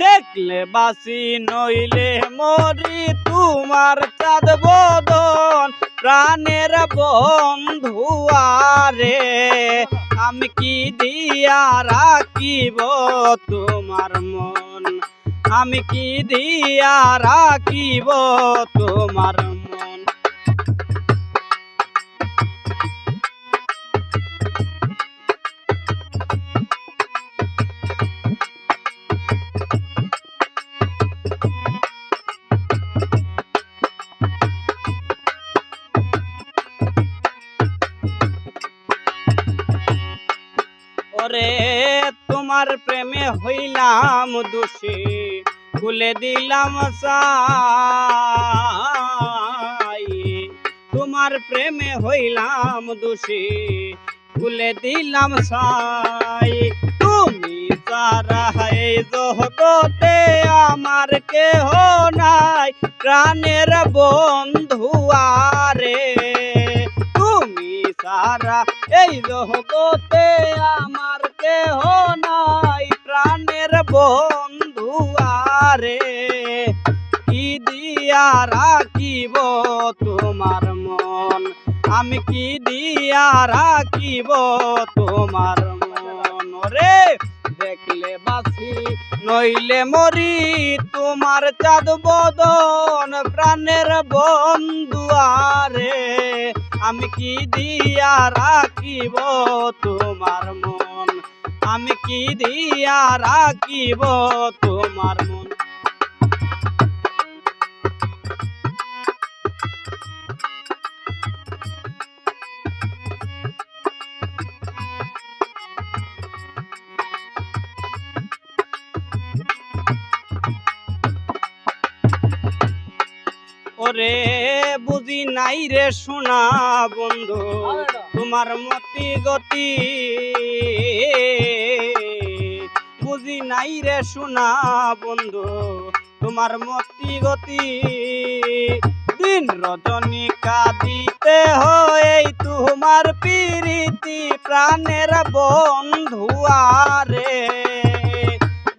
দেখলে বাসি নইলে মরি তোমার চাঁদ বদন, প্রাণের বন্ধুয়ারে আমি কি দিয়া রাখিব তোমার মন? আমি কি দিয়া রাখিব তোমার মন? ওরে তোমার প্রেমে হইলাম দোষী খুলে দিলাম তোমার প্রেমে হইলাম দোষী খুলে দিলাম সাই। তুমি সারা জগতে আমার কেহ নাই, প্রাণের বন্ধু আরে। সারা এই জগতে আমার কেহ নাই, প্রাণের বন্ধু আরে। কি দিয়া রাখিব তোমার মন? আমি কি দিয়া রাখিব তোমার মন? রে দেখলে বাসি নইলে মরি, তোমার চাঁদ বদন প্রাণের বন্ধু আরে। আমি কি দিয়া রাখিব তোমার মন? আমি কি দিয়া রাখিব তোমার মন? ওরে বুঝি নাই রে সোনা বন্ধু, তোমার মতি গতি। বুঝি নাই রে সোনা বন্ধু, তোমার মতি গতি। দিন রজনী কাঁদিতে হয় তোমার প্রীতি প্রাণের বন্ধু আরে।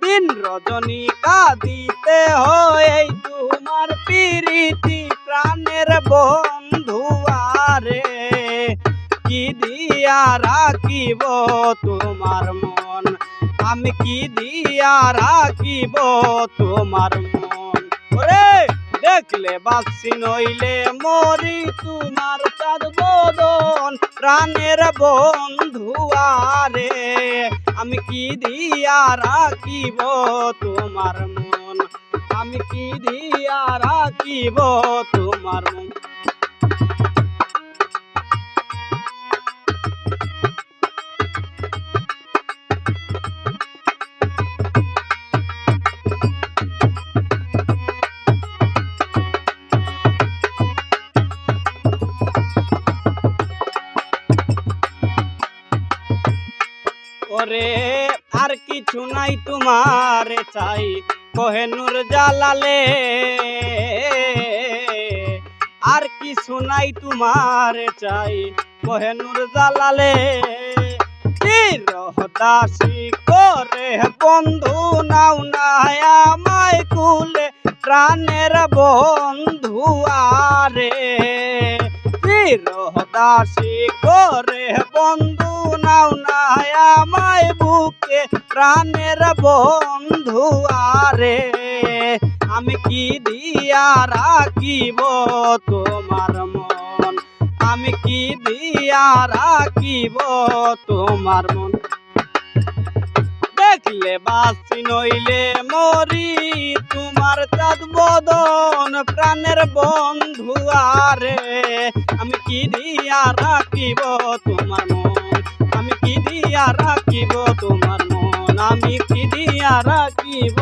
দিন রজনী প্রীতি প্রাণের বন্ধু আরে কি দিয়া রাখিব তোমার মন? আমি কি দিয়া রাখিব তোমার মন? ওরে, দেখলে বাসি নইলে মরি তোমার চাঁদ বদন। প্রাণের বন্ধু আরে আমি কি দিয়া রাখিব তোমার মন? আমি কি দিয়া রাখিব তোমার ওরে আর কিছু নাই তোমার চাই। কোহেনুর জালালে, আর কিছু নাই তোমার চাই। কোহেনুর জালালে দাসী করে বন্ধু নাও নাই আমায় কুলে, প্রাণের বন্ধু আরে। দাসী করে, বন্ধু, নাও নাই আমায় বুকে, প্রাণের বন্ধু আরে, আমি কি দিয়া রাখিব তোমার মন? আমি কি দিয়া রাখিব তোমার মন? দেখলে বাসি নইলে মরি তোমার চাঁদ বদন প্রাণের বন্ধু আরে, আমি কি দিয়া রাখিব তোমার মন? আমি কি দিয়া রাখিব তোমার মন? আমি কি দিয়া রাখিব